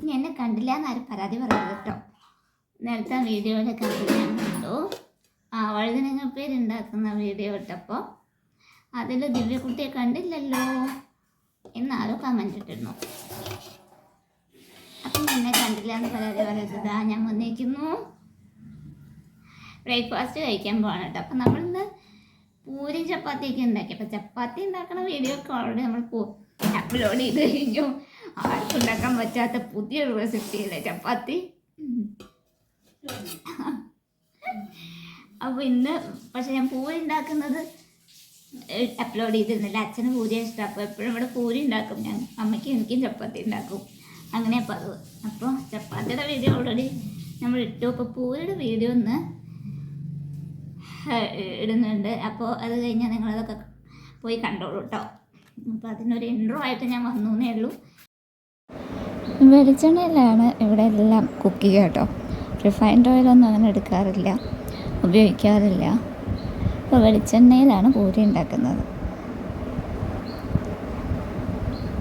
ഇനി എന്നെ കണ്ടില്ല എന്നാരും പരാതി പറയരുത് കേട്ടോ. നേരത്തെ ഞാൻ കണ്ടു. ആ വഴുതനങ്ങ പേരുണ്ടാക്കുന്ന വീഡിയോ ഇട്ടപ്പോൾ അതിൽ ദിവ്യക്കുട്ടിയെ കണ്ടില്ലല്ലോ എന്നാരോ കമന്റ് ഇട്ടിരുന്നു. അപ്പം എന്നെ കണ്ടില്ല എന്ന് പരാതി പറയരുത്. ഞാൻ വന്നിരിക്കുന്നു ബ്രേക്ക്ഫാസ്റ്റ് കഴിക്കാൻ പോകണം കേട്ടോ. അപ്പം നമ്മളിന്ന് പൂരി ചപ്പാത്തിയൊക്കെ ഉണ്ടാക്കി. അപ്പം ചപ്പാത്തി ഉണ്ടാക്കുന്ന വീഡിയോ ഒക്കെ ഓൾറെഡി നമ്മൾ അപ്ലോഡ് ചെയ്ത് കഴിഞ്ഞു. ആർക്കും ഉണ്ടാക്കാൻ പറ്റാത്ത പുതിയൊരു റെസിപ്പി അല്ലേ? ചപ്പാത്തി? അപ്പോൾ ഇന്ന് പക്ഷെ ഞാൻ പൂരി ഉണ്ടാക്കുന്നത് അപ്ലോഡ് ചെയ്തിരുന്നില്ല. അച്ഛന് പൂരി ഇഷ്ടം. അപ്പോൾ എപ്പോഴും ഇവിടെ പൂരി ഉണ്ടാക്കും. ഞാൻ അമ്മയ്ക്കും എനിക്കും ചപ്പാത്തി ഉണ്ടാക്കും. അങ്ങനെ അപ്പോൾ അത് അപ്പോൾ ചപ്പാത്തിയുടെ വീഡിയോ ഓൾറെഡി നമ്മൾ ഇട്ടു. അപ്പോൾ പൂരിയുടെ വീഡിയോ ഒന്ന് ഇടുന്നുണ്ട്. അപ്പോൾ അത് കഴിഞ്ഞാൽ നിങ്ങളതൊക്കെ പോയി കണ്ടോളൂ കേട്ടോ അപ്പോൾ അതിനൊരു ഇൻട്രോ ആയിട്ട് ഞാൻ വന്നു എന്നേ ഉള്ളൂ. വെളിച്ചെണ്ണയിലാണ് ഇവിടെ എല്ലാം കുക്ക് ചെയ്യുക കേട്ടോ. റിഫൈൻഡ് ഓയിലൊന്നും അങ്ങനെ എടുക്കാറില്ല ഉപയോഗിക്കാറില്ല. അപ്പോൾ വെളിച്ചെണ്ണയിലാണ് പൂരി ഉണ്ടാക്കുന്നത്.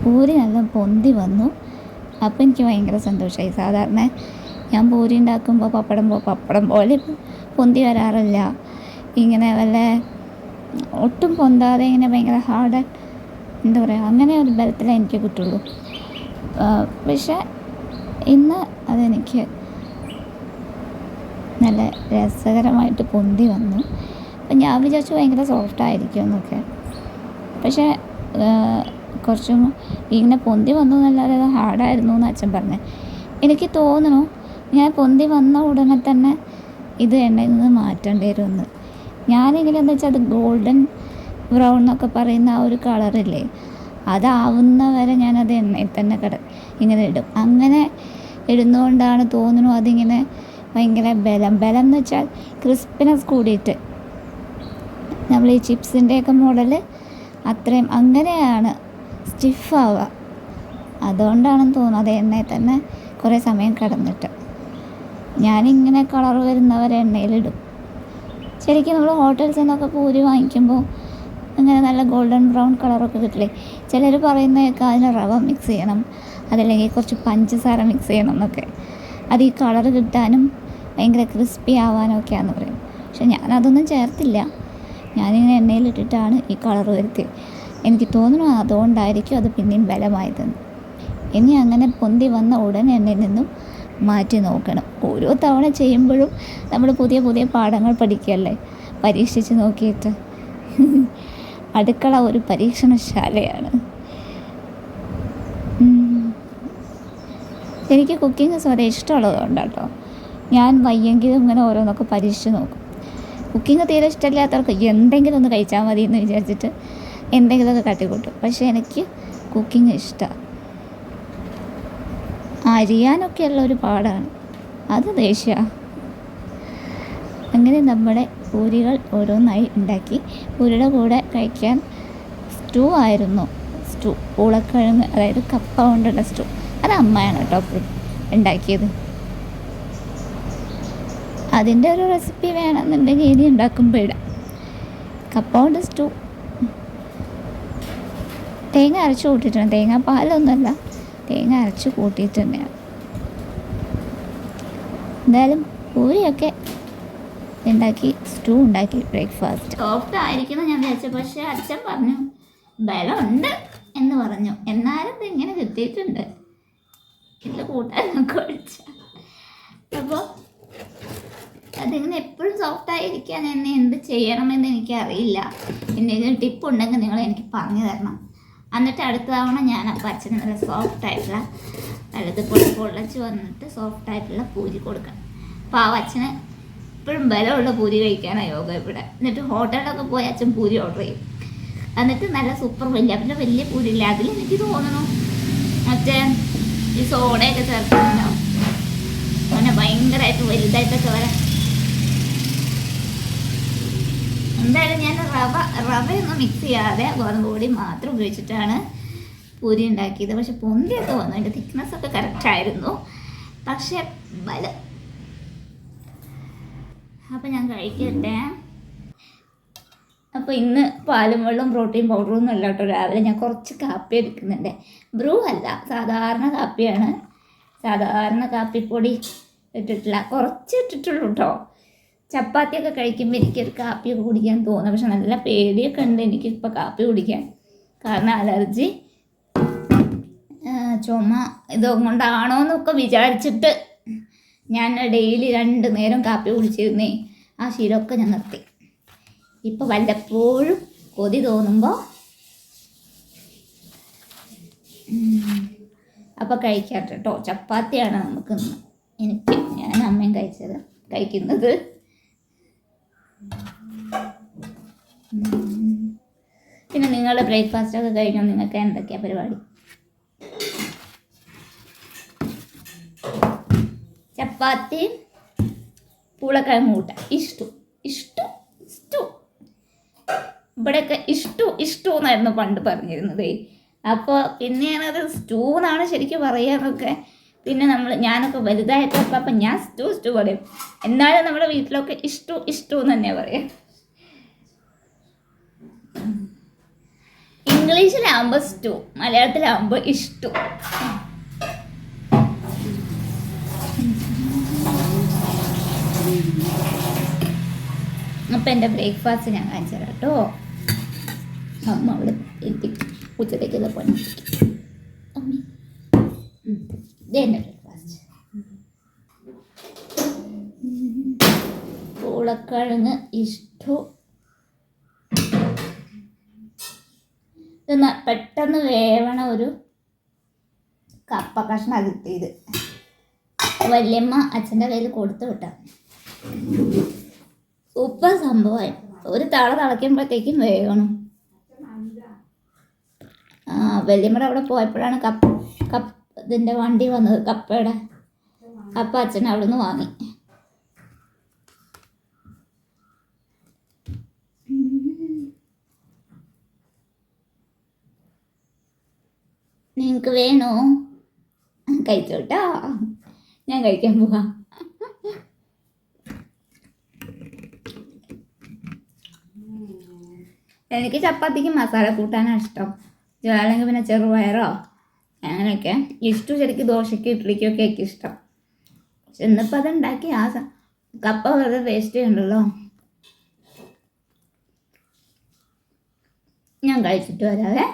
പൂരി നല്ല പൊന്തി വന്നു. അപ്പോൾ എനിക്ക് ഭയങ്കര സന്തോഷമായി സാധാരണ ഞാൻ പൂരി ഉണ്ടാക്കുമ്പോൾ പപ്പടം പപ്പടം പോലെ പൊന്തി വരാറില്ല. ഇങ്ങനെ വല്ല ഒട്ടും പൊന്താതെ ഇങ്ങനെ ഭയങ്കര ഹാർഡ് എന്താ പറയുക അങ്ങനെ ഒരു ബലത്തിലേ എനിക്ക് കിട്ടുള്ളൂ. പക്ഷേ ഇന്ന് അതെനിക്ക് നല്ല രസകരമായിട്ട് പൊന്തി വന്നു. അപ്പം ഞാൻ വിചാരിച്ചു ഭയങ്കര സോഫ്റ്റ് ആയിരിക്കും എന്നൊക്കെ. പക്ഷേ കുറച്ചും ഇങ്ങനെ പൊന്തി വന്നു എന്നല്ലാതെ അത് ഹാർഡായിരുന്നു എന്ന് അച്ഛൻ പറഞ്ഞു. എനിക്ക് തോന്നുന്നു ഞാൻ പൊന്തി വന്ന ഉടനെ തന്നെ ഇത് എണ്ണയിൽ നിന്ന് മാറ്റേണ്ടി വരുമെന്ന്. ഞാനെങ്ങനെയാണെന്ന് വെച്ചാൽ അത് ഗോൾഡൻ ബ്രൗൺ എന്നൊക്കെ പറയുന്ന ആ ഒരു കളറില്ലേ അതാവുന്ന വരെ ഞാനത് എണ്ണയിൽ തന്നെ കട ഇങ്ങനെ ഇടും. അങ്ങനെ ഇടുന്നതുകൊണ്ടാണ് തോന്നുന്നു അതിങ്ങനെ ഭയങ്കര ബലം. ബലം എന്ന് വെച്ചാൽ ക്രിസ്പിനെസ് കൂടിയിട്ട്. നമ്മൾ ഈ ചിപ്സിന്റെയൊക്കെ മോഡൽ അത്രയും അങ്ങനെയാണ് സ്റ്റിഫാവുക അതുകൊണ്ടാണെന്ന് തോന്നുന്നു അത് എണ്ണയിൽ തന്നെ കുറേ സമയം കിടന്നിട്ട്. ഞാനിങ്ങനെ കളർ വരുന്നവരെ എണ്ണയിലിടും ശരിക്കും നമ്മൾ ഹോട്ടൽസിൽ നിന്നൊക്കെ പൂരി വാങ്ങിക്കുമ്പോൾ അങ്ങനെ നല്ല ഗോൾഡൻ ബ്രൗൺ കളറൊക്കെ കിട്ടില്ലേ? ചിലർ പറയുന്നതൊക്കെ അതിന് റവ മിക്സ് ചെയ്യണം. അതല്ലെങ്കിൽ കുറച്ച് പഞ്ചസാര മിക്സ് ചെയ്യണം എന്നൊക്കെ. അത് ഈ കളർ കിട്ടാനും ഭയങ്കര ക്രിസ്പി ആവാനും ഒക്കെയാണെന്ന് പറയും. പക്ഷെ ഞാനതൊന്നും ചേർത്തില്ല. ഞാനിങ്ങനെ എണ്ണയിലിട്ടിട്ടാണ് ഈ കളർ വരുത്തിയത്. എനിക്ക് തോന്നുന്നു അതുകൊണ്ടായിരിക്കും അത് പിന്നെയും ബലമായതെന്ന് ഇനി അങ്ങനെ പൊന്തി വന്ന ഉടനെ എണ്ണയിൽ നിന്നും മാറ്റി നോക്കണം. ഓരോ തവണ ചെയ്യുമ്പോഴും നമ്മൾ പുതിയ പുതിയ പാഠങ്ങൾ പഠിക്കുകയല്ലേ? പരീക്ഷിച്ച് നോക്കിയിട്ട്. അടുക്കള ഒരു പരീക്ഷണശാലയാണ്. എനിക്ക് കുക്കിംഗ് സ്വരെ ഇഷ്ടമുള്ളത് കൊണ്ടാട്ടോ ഞാൻ വയ്യെങ്കിലും ഇങ്ങനെ ഓരോന്നൊക്കെ പരീക്ഷിച്ച് നോക്കും. കുക്കിംഗ് തീരെ ഇഷ്ടമില്ലാത്തവർക്ക് എന്തെങ്കിലും ഒന്ന് കഴിച്ചാൽ മതി എന്ന് വിചാരിച്ചിട്ട് എന്തെങ്കിലുമൊക്കെ കൂട്ടും പക്ഷേ എനിക്ക് കുക്കിംഗ് ഇഷ്ടമാണ് അരിയാനൊക്കെയുള്ള ഒരു പാടാണ്. അത് ദേഷ്യ. അങ്ങനെ നമ്മുടെ പൂരികൾ ഓരോന്നായി ഉണ്ടാക്കി. പൂരിയുടെ കൂടെ കഴിക്കാൻ സ്റ്റൂ ആയിരുന്നു. സ്റ്റൂ പൂളക്കിഴങ്ങ് അതായത് കപ്പ കൊണ്ടുള്ള സ്റ്റൂ. അത് അമ്മയാണ് കേട്ടോ ഉണ്ടാക്കിയത്. അതിന്റെ ഒരു റെസിപ്പി വേണമെന്നുണ്ടെങ്കിൽ ഇനി ഉണ്ടാക്കുമ്പോൾ ഇടാം. കപ്പ കൊണ്ട് സ്റ്റൂ. തേങ്ങ അരച്ച് കൂട്ടിയിട്ടുണ്ട്. തേങ്ങ പാലൊന്നുമല്ല തേങ്ങ അരച്ച് കൂട്ടിയിട്ട് തന്നെയാണ്. എന്തായാലും പൂരിയൊക്കെ ഉണ്ടാക്കി സ്റ്റൂ ഉണ്ടാക്കി ബ്രേക്ക്ഫാസ്റ്റ് സോഫ്റ്റ് ആയിരിക്കുന്നു ഞാൻ വിചാരിച്ചു പക്ഷെ അച്ഛൻ പറഞ്ഞു ബലമുണ്ട് എന്ന് പറഞ്ഞു. എന്നാലും ഇങ്ങനെ കിട്ടിയിട്ടുണ്ട്. ഇതിൽ കൂട്ടാനൊക്കെ ഒഴിച്ച അപ്പോൾ അതിങ്ങനെ എപ്പോഴും സോഫ്റ്റ് ആയിരിക്കാൻ എന്നെ എന്ത് ചെയ്യണമെന്ന് എനിക്കറിയില്ല. എന്തെങ്കിലും ടിപ്പ് ഉണ്ടെങ്കിൽ നിങ്ങൾ എനിക്ക് പറഞ്ഞു തരണം. എന്നിട്ട് അടുത്ത തവണ ഞാൻ അപ്പം അച്ഛന് നല്ല സോഫ്റ്റ് ആയിട്ടുള്ള നല്ലത് പൊടി വന്നിട്ട് സോഫ്റ്റ് ആയിട്ടുള്ള പൂരി കൊടുക്കണം. അപ്പോൾ ആ അച്ഛന് എപ്പോഴും ബലമുള്ള പൂരി കഴിക്കാനാണ് യോഗ ഇവിടെ. എന്നിട്ട് ഹോട്ടലിലൊക്കെ പോയി അച്ഛൻ പൂരി ഓർഡർ ചെയ്യും. എന്നിട്ട് നല്ല സൂപ്പർ വലിയ പിന്നെ വലിയ പൂരി ഇല്ല അതിൽ എനിക്ക് തോന്നണു മറ്റേ ഈ സോഡയൊക്കെ ചേർക്കുന്നുണ്ടാവും അങ്ങനെ ഭയങ്കരമായിട്ട് വലുതായിട്ടൊക്കെ വരാം. എന്തായാലും ഞാൻ റവ റവയൊന്നും മിക്സ് ചെയ്യാതെ ഗോതമ്പ് പൊടി മാത്രം ഉപയോഗിച്ചിട്ടാണ് പൂരി ഉണ്ടാക്കിയത്. പക്ഷെ പൊന്തിയൊക്കെ വന്നു. അതിന്റെ തിക്നെസ് ഒക്കെ കറക്റ്റ് ആയിരുന്നു. പക്ഷെ ബലം അപ്പം ഞാൻ കഴിക്കട്ടെ. അപ്പോൾ ഇന്ന് പാലും വെള്ളവും പ്രോട്ടീൻ പൗഡറും ഒന്നും അല്ല കേട്ടോ. രാവിലെ ഞാൻ കുറച്ച് കാപ്പി എടുക്കുന്നുണ്ട്. ബ്രൂ അല്ല സാധാരണ കാപ്പിയാണ്. സാധാരണ കാപ്പിപ്പൊടി ഇട്ടിട്ടില്ല. കുറച്ച് ഇട്ടിട്ടുള്ളൂ കേട്ടോ. ചപ്പാത്തിയൊക്കെ കഴിക്കുമ്പോൾ എനിക്കൊരു കാപ്പിയൊക്കെ കുടിക്കാൻ തോന്നുന്നു പക്ഷെ നല്ല പേടിയൊക്കെ ഉണ്ട് എനിക്കിപ്പോൾ കാപ്പി കുടിക്കാൻ. കാരണം അലർജി ചുമ ഇതുകൊണ്ടാണോ എന്നൊക്കെ വിചാരിച്ചിട്ട് ഞാൻ ഡെയിലി രണ്ട് നേരം കാപ്പി കുടിച്ചിരുന്നേ. ആ ശീലമൊക്കെ ഞാൻ നിർത്തി. ഇപ്പോൾ വല്ലപ്പോഴും കൊതി തോന്നുമ്പോൾ അപ്പോൾ കഴിക്കാം കേട്ടോ. ചപ്പാത്തിയാണ് നമുക്ക് ഇന്ന്. എനിക്ക് ഞാൻ അമ്മയും കഴിച്ചത് കഴിക്കുന്നത്. പിന്നെ നിങ്ങളുടെ ബ്രേക്ക്ഫാസ്റ്റ് ഒക്കെ കഴിഞ്ഞോ? നിങ്ങൾക്ക് എന്തൊക്കെയാണ് പരിപാടി? ചപ്പാത്തി പൂളക്കിഴങ്ങ് കൂട്ട ഇഷ്ടു ഇഷ്ടു ഇഷ്ടു. ഇവിടെയൊക്കെ ഇഷ്ടു ഇഷ്ടു എന്നായിരുന്നു പണ്ട് പറഞ്ഞിരുന്നത്. അപ്പോൾ പിന്നെയാണ് അത് സ്റ്റൂ എന്നാണ് ശരിക്കും പറയാന്നൊക്കെ പിന്നെ നമ്മൾ ഞാനൊക്കെ വലുതായപ്പോൾ അപ്പം ഞാൻ സ്റ്റൂ സ്റ്റൂ പറയും. എന്നാലും നമ്മുടെ വീട്ടിലൊക്കെ ഇഷ്ടു ഇഷ്ടു എന്ന് തന്നെ പറയാം. ഇംഗ്ലീഷിലാകുമ്പോൾ സ്റ്റൂ മലയാളത്തിലാകുമ്പോൾ ഇഷ്ടു. അപ്പം എന്റെ ബ്രേക്ക്ഫാസ്റ്റ് ഞാൻ കാണിച്ചു തരാം കേട്ടോ. അമ്മ അവിടെ എത്തി. ഉച്ചത്തേക്കുള്ള പണി അമ്മി. ഇത് പെട്ടെന്ന് വേവണ ഒരു കപ്പ കഷ്ണം കിട്ടിയത്. വല്യമ്മ അച്ഛന്റെ കയ്യിൽ കൊടുത്തു വിട്ട. സൂപ്പർ സംഭവമായി. ഒരു തള തളയ്ക്കുമ്പോഴത്തേക്കും വേഗണം ആ വല്യമ്മയുടെ അവിടെ പോയപ്പോഴാണ് കപ്പ് കപ്പ ഇതിന്റെ വണ്ടി വന്നത് കപ്പയുടെ. കപ്പ അച്ഛൻ അവിടെ നിന്ന് വാങ്ങി. നിങ്ങൾക്ക് വേണോ? കഴിച്ചോട്ടോ. ഞാൻ കഴിക്കാൻ പോവാം. എനിക്ക് ചപ്പാത്തിക്ക് മസാല കൂട്ടാനാണ് ഇഷ്ടം. അല്ലെങ്കിൽ പിന്നെ ചെറുപയറോ അങ്ങനെയൊക്കെ. ഇഷ്ടം ശരിക്കും ദോശയ്ക്ക് ഇഡ്ഡലിക്കൊക്കെ ഒക്കെ ഇഷ്ടം. പക്ഷെ ഇന്നിപ്പോൾ അത് ഉണ്ടാക്കി ആ കപ്പ വെറുതെ വേസ്റ്റ് ചെയ്യണ്ടല്ലോ. ഞാൻ കഴിച്ചിട്ട് വരാവേ.